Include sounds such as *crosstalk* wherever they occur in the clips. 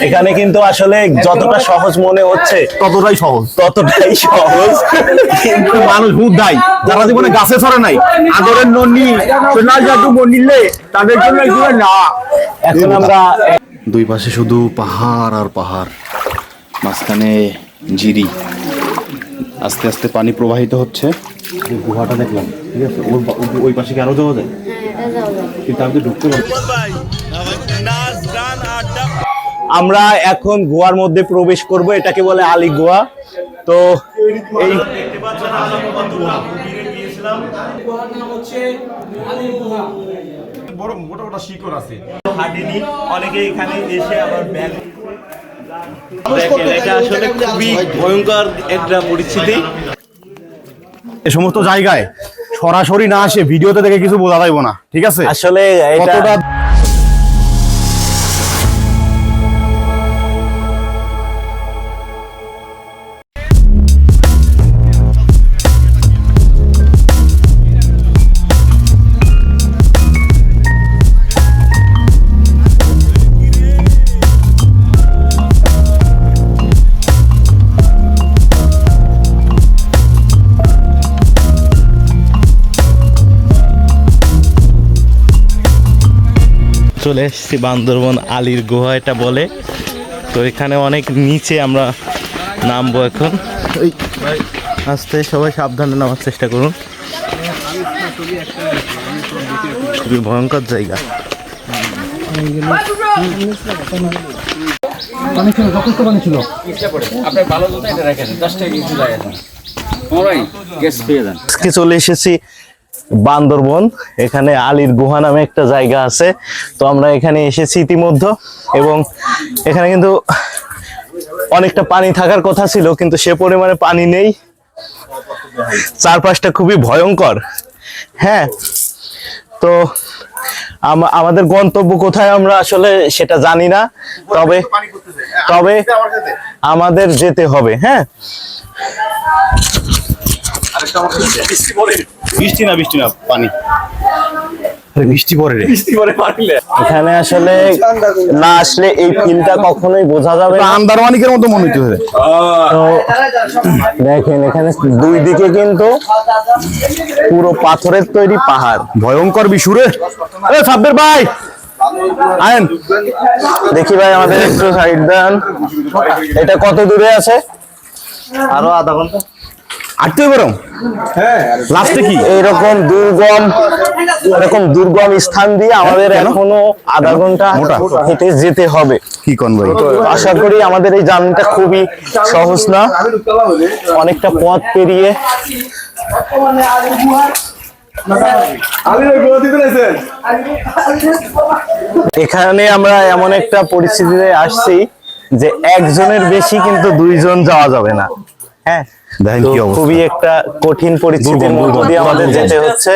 এখানে কিন্তু আসলে যতটা সহজ মনে হচ্ছে ততটাই সহজ। ততটাই সহজ। কিন্তু মানুষ ভূত দেয়। যারা জীবনে গাছে ছড়ে নাই আদরের নন্নি সোনার জাদু মন্দিরে তাদের জন্য এগুলো না। এখন আমরা দুই পাশে শুধু পাহাড় আর পাহাড় মাঝখানে জিরি। আস্তে আস্তে পানি প্রবাহিত হচ্ছে। গুহাটা দেখলাম ঠিক আছে? ওই- ওই পাশে কি আরও যাওয়া যায়? কিন্তু আমি তো ঢুকতে পারছি আমরা এখন গোয়ার মধ্যে প্রবেশ করব এটাকে বলে আলি গোয়া। তো এই বড় মোটা মোটা শিকড় আছে। হাঁটেনি অনেকে এখানে এসে আবার ব্যাগ দেখেন, এটা আসলে খুবই ভয়ঙ্কর একটা পরিস্থিতি। এ সমস্ত জায়গায় সরাসরি না আসে ভিডিওতে দেখে কিছু বোঝা যাইব না ঠিক আছে? আসলে এটা চলে এসেছি বান্দরবন আলীর গুহা এটা বলে। তো এখানে অনেক নিচে আমরা নামবো এখন। আস্তে সবাই সাবধানে নামার চেষ্টা করুন। খুবই ভয়ঙ্কর জায়গা। আজকে চলে এসেছি বান্দরবন এখানে আলীর গুহা নামে একটা জায়গা আছে। তো আমরা এখানে এসেছি ইতিমধ্যে এবং এখানে কিন্তু অনেকটা পানি থাকার কথা ছিল কিন্তু সে পরিমাণে পানি নেই। চারপাশটা খুবই ভয়ঙ্কর। হ্যাঁ তো আম- আমাদের গন্তব্য কোথায় আমরা আসলে সেটা জানি না তবে তবে আমাদের যেতে হবে হ্যাঁ। বৃষ্টি না বৃষ্টি না পানি। এখানে আসলে না আসলে এই ফিলটা কখনোই বোঝা যাবে না। আন্দারমানিকের মতো মনে হচ্ছে দেখেন এখানে দুই দিকে কিন্তু পুরো পাথরের তৈরি পাহাড়। ভয়ঙ্কর বিশুরে এ সাব্বির ভাই! আয়েন। দেখি ভাই আমাদের একটু সাইড দেন। এটা কত দূরে আছে? আরও আধা ঘণ্টা। আটতে বরং। লাস্টে কি? এইরকম দুর্গম এরকম দুর্গম স্থান দিয়ে আমাদের এখনও আধা ঘণ্টা হেঁটে যেতে হবে। কি কন ভাই আশা করি আমাদের এই জার্নিটা খুবই সহজ না। অনেকটা পথ পেরিয়ে। এখানে আমরা এমন একটা পরিস্থিতিতে আসছি যে একজনের বেশি কিন্তু দুইজন যাওয়া যাবে না। হ্যাঁ। খুবই একটা কঠিন পরিস্থিতির মধ্য দিয়ে আমাদের যেতে হচ্ছে।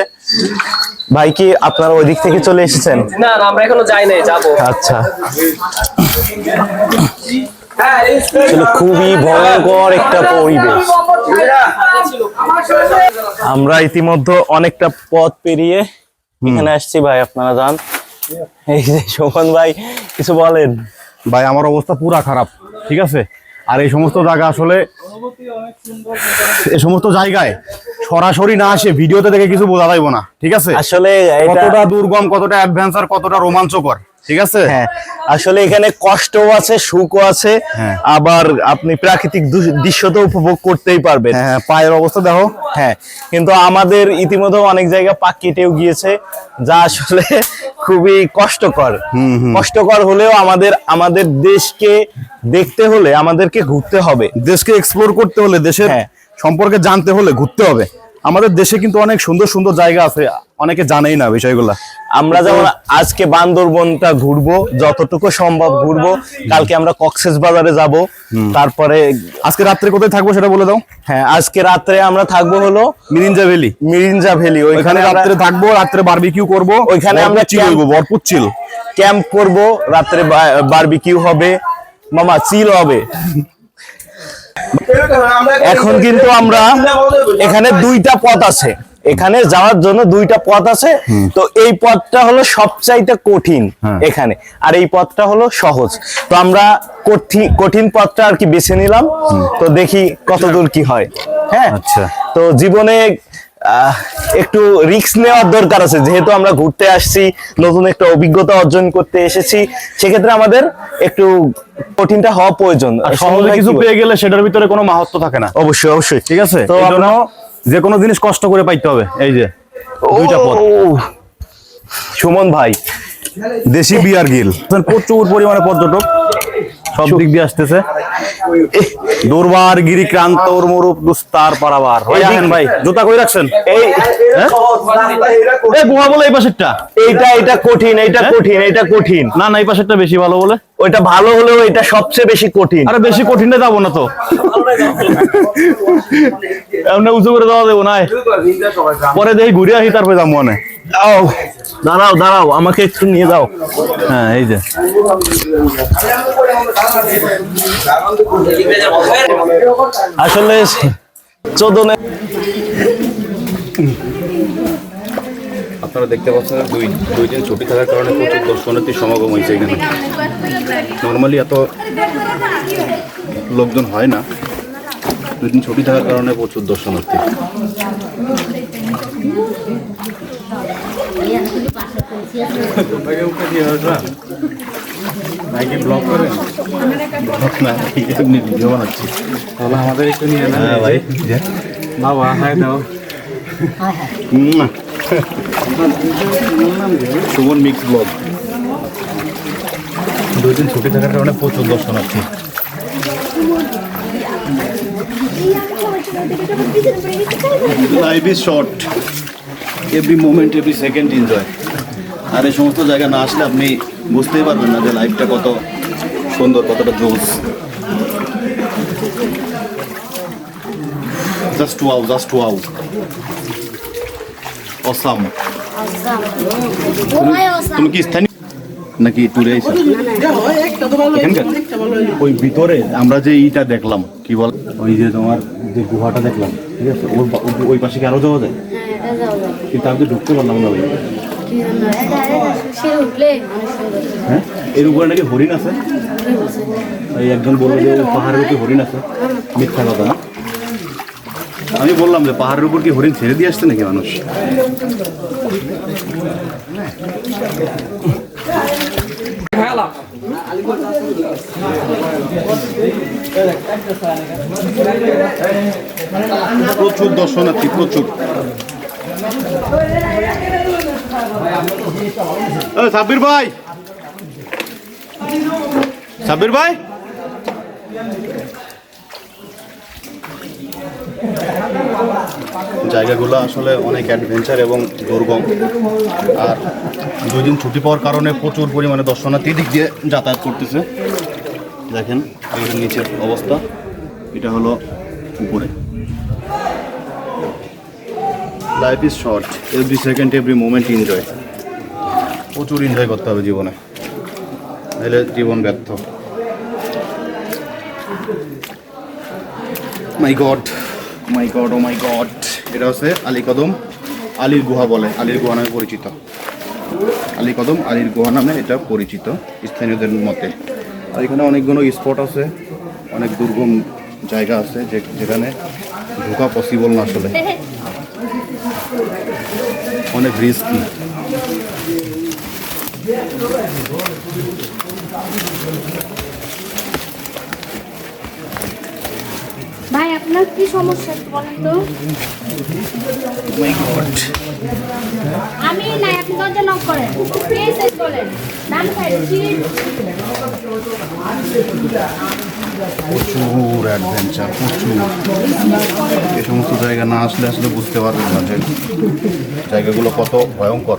ভাই কি আপনারা ওই দিক থেকে চলে এসেছেন? না না আমরা এখনও যাই নাই যাব। আচ্ছা। খুবই ভয়ঙ্কর একটা পরিবেশ। আমরা ইতিমধ্যে অনেকটা পথ পেরিয়ে এখানে আসছি ভাই আপনারা যান। এই যে শোভন ভাই কিছু বলেন? ভাই আমার অবস্থা পুরা খারাপ ঠিক আছে? আর এই সমস্ত জায়গা আসলে এই সমস্ত জায়গায় সরাসরি না আসে ভিডিওতে দেখে কিছু বোঝা যাইব না ঠিক আছে? আসলে কতটা দুর্গম কতটা অ্যাডভেঞ্চার কতটা রোমাঞ্চকর ঠিক আছে? হ্যাঁ আসলে এখানে কষ্টও আছে সুখও আছে হ্যাঁ। আবার আপনি প্রাকৃতিক দৃশ্য তো উপভোগ করতেই পারবেন। হ্যাঁ হ্যাঁ, পায়ের অবস্থা দেখো। হ্যাঁ কিন্তু আমাদের ইতিমধ্যে অনেক জায়গা পাক কেটেও গিয়েছে যা আসলে *laughs* খুবই কষ্টকর। কষ্টকর হলেও আমাদের আমাদের দেশকে দেখতে হলে আমাদেরকে ঘুরতে হবে। দেশকে এক্সপ্লোর করতে হলে দেশের হ্যাঁ। সম্পর্কে জানতে হলে ঘুরতে হবে। আমাদের দেশে কিন্তু অনেক সুন্দর সুন্দর জায়গা আছে অনেকে জানেই না বিষয়গুলো। আমরা যেমন আজকে বান্দরবনটা ঘুরবো যতটুকু সম্ভব ঘুরবো কালকে আমরা কক্সেস বাজারে যাব তারপরে আজকে রাত্রে কোথায় থাকব সেটা বলে দাও। হ্যাঁ আজকে রাত্রে আমরা থাকব হলো মিরিঞ্জা ভ্যালি। মিরিঞ্জা ভ্যালি ওইখানে রাত্রে থাকব রাত্রে বারবিকিউ করব ওইখানে আমরা চিল ভরপুর চিল ক্যাম্প করব রাত্রে বারবিকিউ হবে মামা চিল হবে। এখন কিন্তু আমরা এখানে দুইটা পথ আছে। এখানে যাওয়ার জন্য দুইটা পথ আছে। তো এই পথটা হলো সবচাইতে কঠিন হ্যাঁ। এখানে। আর এই পথটা হলো সহজ। তো আমরা কঠিন কঠিন পথটা আর কি বেছে নিলাম। তো দেখি কতদূর কি হয়। হ্যাঁ? আচ্ছা। তো জীবনে একটু রিস্ক নেওয়ার দরকার আছে। যেহেতু আমরা ঘুরতে আসছি নতুন একটা অভিজ্ঞতা অর্জন করতে এসেছি সেক্ষেত্রে আমাদের একটু কঠিনটা হওয়া প্রয়োজন। আর সহজে কিছু পেয়ে গেলে সেটার ভিতরে কোনো মাহাত্ম থাকে না। অবশ্যই অবশ্যই। ঠিক আছে? তো তো আমরা যে কোনো জিনিস কষ্ট করে পাইতে হবে। এই যে দুইটা পথ। সুমন ভাই দেশি বিয়ার গিল। প্রচুর পরিমাণে পর্যটক। সব দিক দিয়ে আসতেছে। দুর্বার গিরি ক্রান্ত মরুপ দুস্তার পারাবার। হয়ে এই ভাই জুতা কই রাখছেন? এই হ্যাঁ? গুহা বলে এই পাশেরটা? এইটা এটা কঠিন এইটা হ্যাঁ? কঠিন এইটা কঠিন। না না এই পাশেরটা বেশি ভালো বলে। ওইটা ভালো হলেও এটা সবচেয়ে বেশি কঠিন। আরে বেশি কঠিনে যাব না তো। *laughs* এমনি উঁচু করে যাওয়া দেবো না পরে দেখি ঘুরে আসি তারপরে যাব মনে। দাও দাঁড়াও দাঁড়াও, আমাকে একটু নিয়ে যাও। হ্যাঁ এই যে। আসলে চোদনে আপনারা দেখতে পাচ্ছেন দুই দুই দিন ছুটি থাকার কারণে প্রচুর দর্শনার্থীর সমাগম হয়েছে এখানে। নর্মালি এত লোকজন হয় না। দুই দিন ছুটি থাকার কারণে প্রচুর দর্শনার্থী। ব্লগ করেন না এমনি ভিডিও বানাচ্ছি। তাহলে আমাদের একটু নিয়ে না ভাই। বাবা হাই দাও। সুমন মিক্স ব্লগ দুই দিন ছুটি থাকার কারণে প্রচুর দর্শনার্থী। Life is short every moment every second enjoy আর এই সমস্ত জায়গা না আসলে আপনি বুঝতেই পারবেন না যে লাইফটা কত সুন্দর কতটা জোস just wow just wow awesome. তুমি কি স্থানীয়? নাকি আইছো ওই ভিতরে আমরা যে ইটা দেখলাম, কি বল? ওই যে তোমার যে গুহাটা দেখলাম, ঠিক আছে? ওর ওই- পাশে কি আরও যাওয়া যায়? কিন্তু আমি তো ঢুকতে পারলাম না ভাই। হ্যাঁ? এর উপরে নাকি হরিণ আছে? এই একজন বলল যে পাহাড়ের উপরে হরিণ আছে? মিথ্যা কথা না? আমি বললাম যে পাহাড়ের উপর কি হরিণ ছেড়ে দিয়ে আসছে নাকি মানুষ? প্রচুর দর্শনার্থী প্রচুর। সাব্বির ভাই। সাব্বির ভাই? জায়গাগুলো আসলে অনেক অ্যাডভেঞ্চার এবং দুর্গম। আর দুই দিন ছুটি পাওয়ার কারণে প্রচুর পরিমাণে দর্শনার্থী দিক দিয়ে যাতায়াত করতেছে। দেখেন নিচের অবস্থা। এটা হলো উপরে life is short every second every moment enjoy প্রচুর এনজয় করতে হবে জীবনে। নাহলে জীবন ব্যর্থ। My god my god oh my god এটা হচ্ছে আলী কদম, আলীর গুহা বলে, আলীর গুহা নামে পরিচিত। আলী কদম, আলীর গুহা নামে এটা পরিচিত, স্থানীয়দের মতে। আর এখানে অনেকগুলো স্পট আছে, অনেক দুর্গম জায়গা আছে, যে যেখানে ঢোকা পসিবল না আসলে। অনেক রিস্কি ভাই, আপনার কি সমস্যা বলেন তো? আমি নাই আপনি করেন। প্লিজ বলেন। প্রচুর অ্যাডভেঞ্চার প্রচুর। এই সমস্ত জায়গা না আসলে আসলে বুঝতে পারবেন না যে জায়গাগুলো কত ভয়ঙ্কর।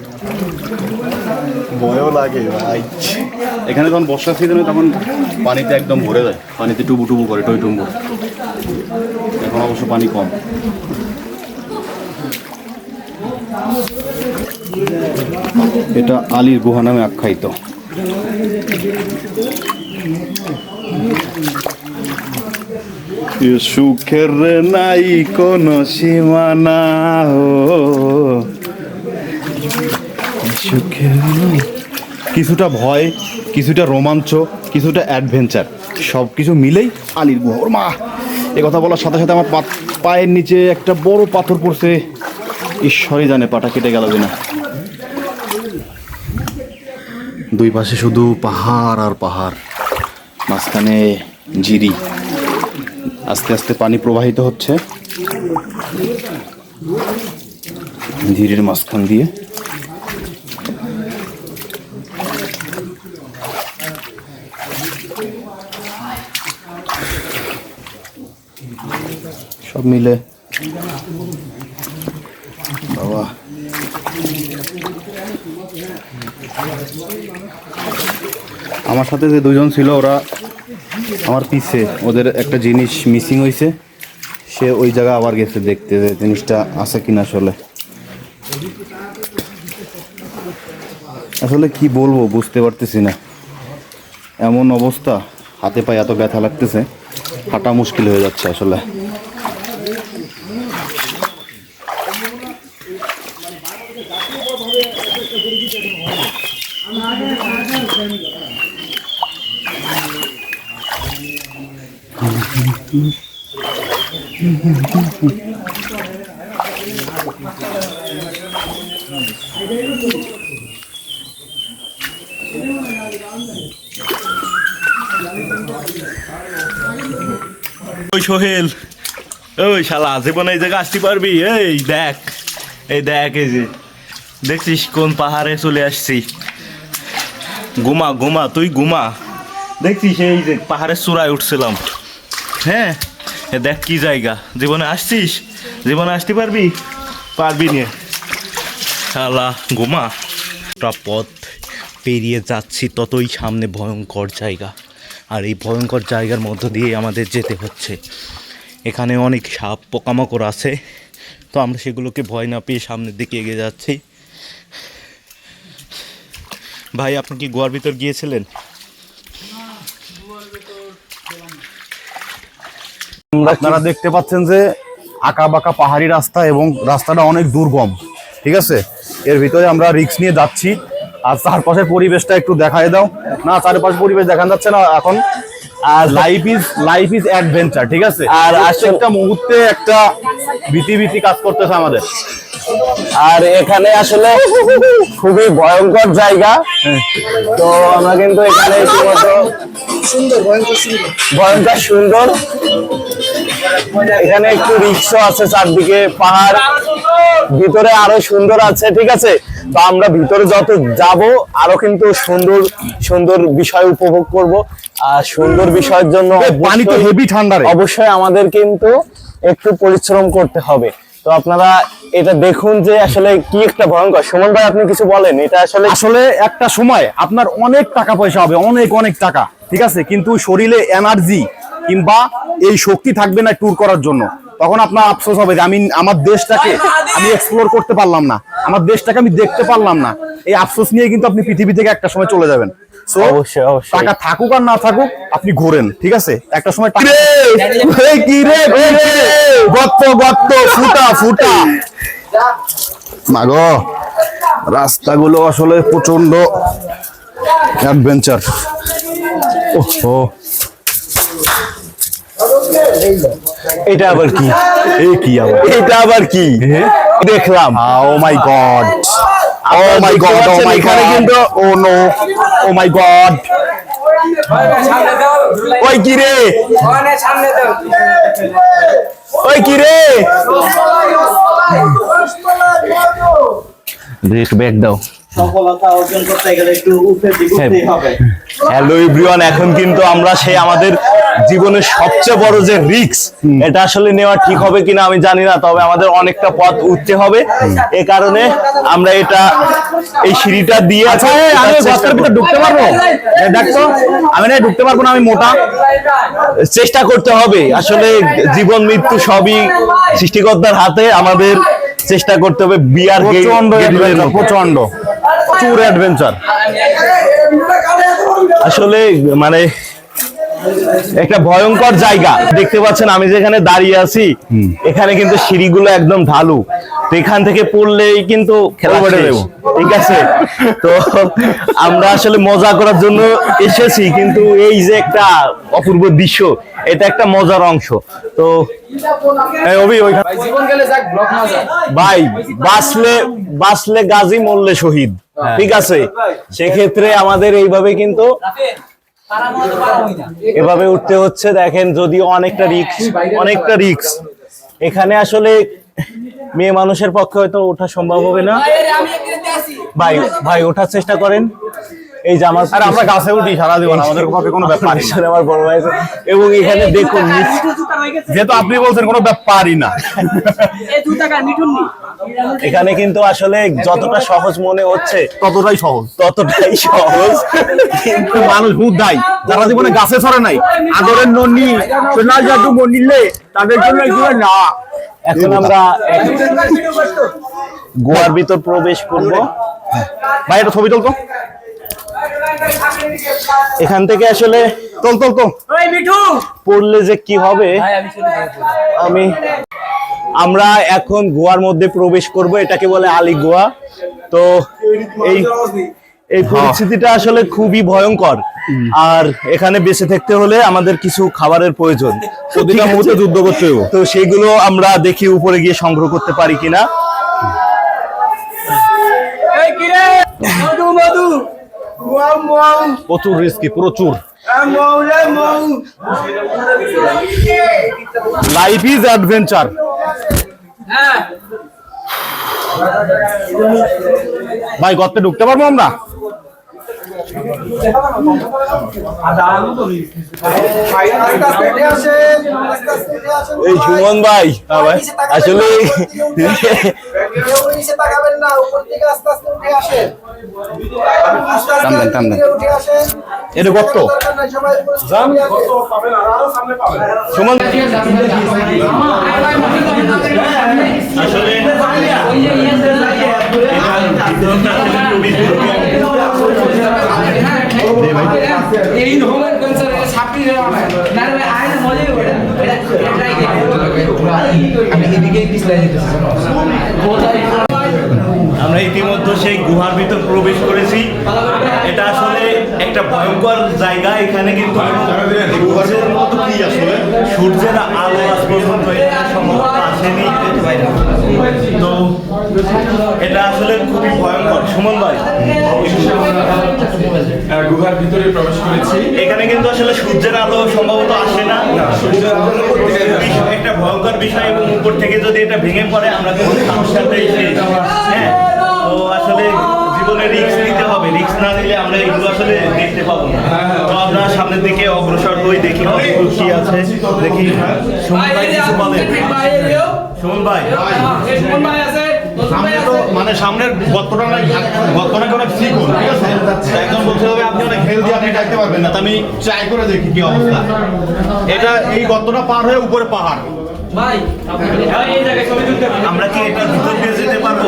ভয়ও লাগে ভাই এখানে যখন বর্ষা সিজনে তখন পানিতে একদম ভরে যায়। পানিতে টুবু টুবু করে, টই টুম্বু। এখন অবশ্য পানি কম। এটা আলীর গুহা নামে আখ্যায়িত। সুখের নাই কোনো সীমানা হো। কিছুটা ভয় কিছুটা রোমাঞ্চ কিছুটা অ্যাডভেঞ্চার সব কিছু মিলেই আলীর গুহা। ওর মা এ কথা বলার সাথে সাথে আমার পায়ের নিচে একটা বড় পাথর পড়ছে। ঈশ্বরই জানে পাটা কেটে গেল কিনা। দুই পাশে শুধু পাহাড় আর পাহাড়। মাঝখানে জিরি। আস্তে আস্তে পানি প্রবাহিত হচ্ছে। ধীরের মাঝখান দিয়ে। সব মিলে। বাবা। আমার সাথে যে দুজন ছিল, ওরা আমার পিছে। ওদের একটা জিনিস মিসিং হয়েছে সে ওই জায়গা আবার গেছে দেখতে যে জিনিসটা আছে কিনা আসলে। আসলে কি বলব, বুঝতে পারতেছি না। এমন অবস্থা। হাতে পায়ে এত ব্যথা লাগতেছে। হাঁটা মুশকিল হয়ে যাচ্ছে আসলে। ওই সোহেল, ওই শালা, জীবনে এই জায়গা আসতে পারবি? এই দেখ এই দেখ, এই যে, দেখছিস কোন পাহাড়ে চলে আসছি। ঘুমা ঘুমা তুই ঘুমা। দেখছিস এই যে পাহাড়ের চূড়ায় উঠছিলাম। হ্যাঁ দেখ কি জায়গা। জীবনে আসছিস? জীবনে আসতে পারবি? পারবি নে। শালা ঘুমা। একটা পথ পেরিয়ে যাচ্ছি ততই সামনে ভয়ঙ্কর জায়গা। আর এই ভয়ঙ্কর জায়গার মধ্য দিয়ে আমাদের যেতে হচ্ছে। এখানে অনেক সাপ পোকামাকড় আছে। তো আমরা সেগুলোকে ভয় না পেয়ে সামনের দিকে এগিয়ে যাচ্ছি। ভাই আপনি কি গোয়ার ভিতর গিয়েছিলেন? আপনারা দেখতে পাচ্ছেন যে আঁকা বাঁকা পাহাড়ি রাস্তা এবং রাস্তাটা অনেক দুর্গম ঠিক আছে? এর ভিতরে আমরা রিক্স নিয়ে যাচ্ছি। আর চারপাশের পরিবেশটা একটু দেখাই দাও। না চারপাশের পরিবেশ দেখান যাচ্ছে না এখন। আর life is life is adventure ঠিক আছে? আর একটা মুহূর্তে একটা ভীতি ভীতি কাজ করতেছে আমাদের। আর এখানে আসলে খুবই ভয়ঙ্কর জায়গা। তো আমরা কিন্তু এখানে ভয়ঙ্কর সুন্দর। এখানে একটু রিক্সা আছে চারদিকে পাহাড়। ভিতরে আরও সুন্দর আছে ঠিক আছে? তো আমরা ভিতরে যত যাব আরও কিন্তু সুন্দর সুন্দর বিষয় উপভোগ করব। আর সুন্দর বিষয়ের জন্য পানি তো হেভি ঠান্ডা অবশ্যই আমাদের কিন্তু একটু পরিশ্রম করতে হবে। তো আপনারা এটা দেখুন যে আসলে কি একটা ভয়ঙ্কর। সুমন ভাই, আপনি কিছু বলেন, এটা আসলে আসলে একটা সময় আপনার অনেক টাকা পয়সা হবে, অনেক অনেক টাকা, ঠিক আছে? কিন্তু শরীরে এনার্জি কিংবা এই শক্তি থাকবে না ট্যুর করার জন্য। তখন আপনার আফসোস হবে যে আমি, আমার দেশটাকে আমি এক্সপ্লোর করতে পারলাম না। আমার দেশটাকে আমি দেখতে পারলাম না। এই আফসোস নিয়ে কিন্তু আপনি পৃথিবী থেকে একটা সময় চলে যাবেন। অবশ্যই অবশ্যই। টাকা থাকুক আর না থাকুক আপনি ঘোরেন ঠিক আছে? একটা সময় কি রে কি রে? গর্ত গর্ত ফুটা ফুটা। মাগো রাস্তাগুলো আসলে প্রচণ্ড অ্যাডভেঞ্চার। ওহো। এটা আবার কি? এই কি আবার? এটা আবার কি? দেখলাম। ও মাই গড ও আপনারা মাই দেখতে গড ও পাচ্ছেন মাই এখানে গড কিন্তু- ও নো ও মাই গড ওই কি রে সামনে দাও ওই কি রে ব্রেক ব্যাক দাও সফলতা অর্জন করতে গেলে একটু উপরে দিকে উঠতেই হবে। হ্যালো এভরিওয়ান এখন কিন্তু আমরা সেই আমাদের জীবনের সবচেয়ে বড় যে রিক্স এটা আসলে নেওয়া ঠিক হবে কিনা আমি জানি না তবে আমাদের অনেকটা পথ উঠতে হবে। এ কারণে আমরা এটা এই সিঁড়িটা দিয়ে আচ্ছা আমি এই ভিতরে ঢুকতে পারব? দেখতো আমি না ঢুকতে পারব না আমি মোটা। চেষ্টা করতে হবে আসলে জীবন মৃত্যু সবই সৃষ্টিকর্তার হাতে আমাদের চেষ্টা করতে হবে বিয়ার প্রচণ্ড প্রচণ্ড প্রচুর অ্যাডভেঞ্চার আসলে মানে একটা ভয়ঙ্কর জায়গা। দেখতে পাচ্ছেন আমি যেখানে দাঁড়িয়ে আছি এখানে কিন্তু সিঁড়িগুলো একদম ঢালু। তো এখান থেকে পড়লেই কিন্তু খেলা। ঠিক আছে? তো আমরা আসলে মজা করার জন্য এসেছি কিন্তু এই যে একটা অপূর্ব দৃশ্য এটা একটা মজার অংশ। তো এই অভি ওইখানে জীবন গেলে যাক ব্লক না যায় ভাই বাঁচলে বাঁচলে গাজী মরলে শহীদ। ঠিক আছে। সেক্ষেত্রে আমাদের এইভাবে কিন্তু এভাবে উঠতে হচ্ছে। দেখেন যদি অনেকটা রিক্স অনেকটা রিক্স এখানে আসলে মেয়ে মানুষের পক্ষে হয়তো ওঠা সম্ভব হবে না। ভাই ভাই ওঠার চেষ্টা করেন। এই যে আমার আর আমরা গাছে উঠি সারা জীবন আমাদের পক্ষে কোনো ব্যাপার না আমার বড় ভাই আছে। এবং এখানে দেখুন যেহেতু আপনি বলছেন কোনো ব্যাপারই না। এখানে কিন্তু আসলে যতটা সহজ মনে হচ্ছে ততটাই সহজ। ততটাই সহজ। কিন্তু মানুষ হুদাই যারা জীবনে গাছে ছড়ে নাই আদরের ননি সোনা জাদু মনিলে তাদের জন্য এগুলো না। এখন আমরা গোয়ার ভিতর প্রবেশ করব। ভাই এটা ছবি তুলতো? এখান থেকে আসলে তোল তোল তো পড়লে যে কি হবে? আমি আমরা এখন গোয়ার মধ্যে প্রবেশ করব এটাকে বলে আলি গোয়া। তো এই এই পরিস্থিতিটা আসলে খুবই ভয়ঙ্কর। আর এখানে বেঁচে থাকতে হলে আমাদের কিছু খাবারের প্রয়োজন। প্রতিটা মুহূর্তে যুদ্ধ করতে তো সেগুলো আমরা দেখি উপরে গিয়ে সংগ্রহ করতে পারি কিনা। প্রচুর রিস্কি প্রচুর। লাইফ ইজ অ্যাডভেঞ্চার ভাই গর্তে ঢুকতে পারব আমরা? এই সুমন ভাই আসলে। এটা গর্ত। সুমন আসলে আমরা ইতিমধ্যে সেই গুহার ভিতর প্রবেশ করেছি। এটা আসলে একটা ভয়ঙ্কর জায়গা। এখানে কিন্তু সূর্যের মতো কি আসলে? সূর্যের আলো আজ পর্যন্ত সম্ভবত আসেনি। তো এটা আসলে খুবই ভয়ঙ্কর সুমন ভাই। গুহার ভিতরে প্রবেশ করেছি। এখানে কিন্তু আসলে সূর্যের আলো সম্ভবত আসে না। একটা ভয়ঙ্কর বিষয় এবং উপর থেকে যদি এটা ভেঙে পড়ে আমরা কিন্তু সমস্যাটাই হ্যাঁ তো আসলে জীবনে রিস্ক নিতে হবে। রিস্ক না নিলে আমরা এগুলো আসলে দেখতে পাবো না। তো আমরা সামনের দিকে অগ্রসর হই দেখি কি আছে। দেখি সুমন ভাই কিছু বলেন। সুমন ভাই। সামনে তো মানে সামনের গর্তটা অনেক ঠিক ঠিক আছে একজন বলতে হবে আপনি অনেক হেলদি আপনি ডাকতে পারবেন না তো আমি ট্রাই করে দেখি কি অবস্থা এটা এই গর্তটা পার হয়ে উপরে পাহাড় আমরা কি এটা ভিতর দিয়ে যেতে পারব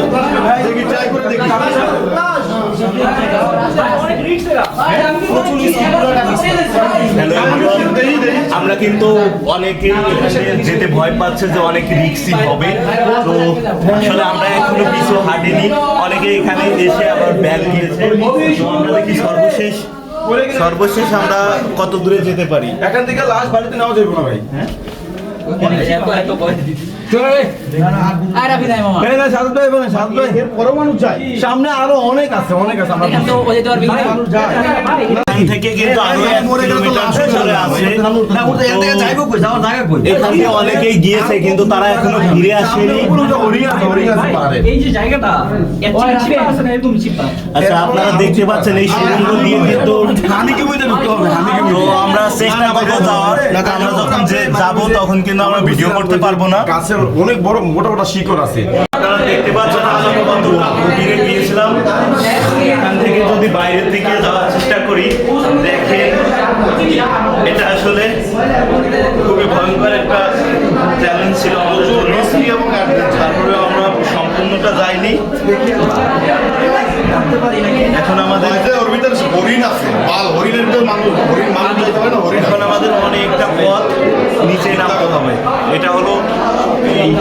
দেখি ট্রাই করে দেখি আমরা কিন্তু অনেকে যেতে ভয় পাচ্ছে যে অনেক রিক্সি হবে। তো আসলে আমরা এখনও পিছু হাঁটিনি। অনেকে এখানে এসে আবার ব্যাগ দিয়েছে। আমরা দেখি সর্বশেষ সর্বশেষ আমরা কত দূরে যেতে পারি? এখান থেকে লাস্ট বাড়িতে নেওয়া যাবে না ভাই। আর সামনে আরও অনেক আছে অনেক আছে থেকে কিন্তু অনেকেই গিয়েছে কিন্তু তারা এখনও ঘুরে আসেনি। এই যে জায়গাটা আচ্ছা আপনারা দেখতে পাচ্ছেন এই সুড়ঙ্গ দিয়ে কিন্তু তো আমরা চেষ্টা করব যাওয়ার। আমরা যখন যে যাব তখন কিন্তু আমরা ভিডিও করতে পারব না অনেক বড় মোটা মোটা শিকড় আছে। আপনারা দেখতে পাচ্ছেন গভীরে গিয়েছিলাম। এখান থেকে যদি বাইরের দিকে যাওয়ার চেষ্টা করি দেখেন এটা আসলে খুবই ভয়ঙ্কর একটা চ্যালেঞ্জ ছিল আমাদের জন্য। এবং তারপরে আমরা সম্পূর্ণটা যাইনি। এখন আমাদের হরিণ আছে বাল হরিণের ভিতরে মানুষ হরিণ মানুষ যাইতে পারে না হরিণ এখন আমাদের অনেকটা পথ নিচে নামতে হবে। এটা হলো এই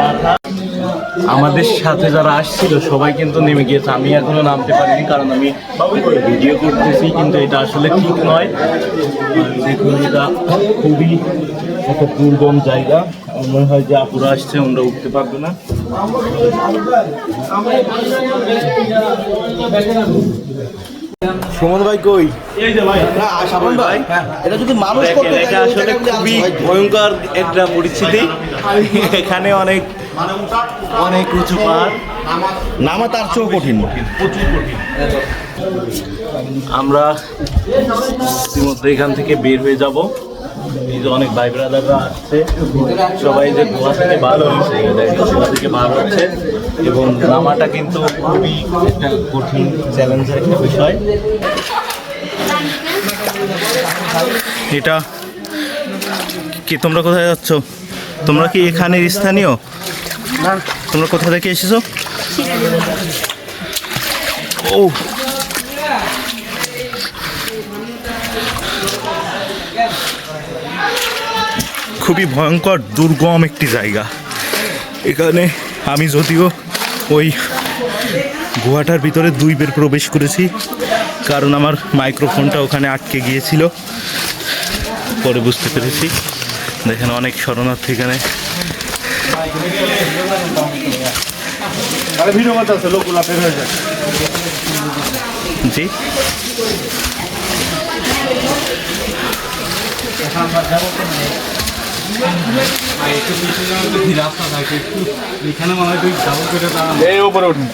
মাথা। আমাদের সাথে যারা আসছিল সবাই কিন্তু নেমে গিয়েছে। আমি এখনও নামতে পারিনি কারণ আমি ভিডিও করতেছি কিন্তু এটা আসলে ঠিক নয়। দেখুন এটা খুবই একটা দুর্গম জায়গা। মনে হয় যে আপুরা আসছে আমরা উঠতে পারবে না। সুমন ভাই কই? এই যে ভাই। ভাই। এটা যদি মানুষ দেখেন, করতে এটা আসলে খুবই ভয়ঙ্কর একটা পরিস্থিতি। এখানে অনেক অনেক উঁচু পাহাড়। নামা তার চেয়েও কঠিন। আমরা ইতিমধ্যে এখান থেকে বের হয়ে যাব। এই যে অনেক ভাই ব্রাদাররা আসছে সবাই যে গোয়া থেকে বার হচ্ছে গোয়া থেকে বার হচ্ছে এবং নামাটা কিন্তু খুবই একটা কঠিন চ্যালেঞ্জের একটা বিষয়। এটা কি তোমরা কোথায় যাচ্ছ? তোমরা কি এখানের স্থানীয়? তোমরা কোথা থেকে এসেছ? ও খুবই ভয়ঙ্কর দুর্গম একটি জায়গা। এখানে আমি যদিও ওই গুহাটার ভিতরে দুই বের প্রবেশ করেছি কারণ আমার মাইক্রোফোনটা ওখানে আটকে গিয়েছিল। পরে বুঝতে পেরেছি। দেখেন অনেক শরণার্থী এখানে। আরে ভিডিও একটু আছে লোকগুলা বের হয়ে করে জি এই উপরে উঠুন।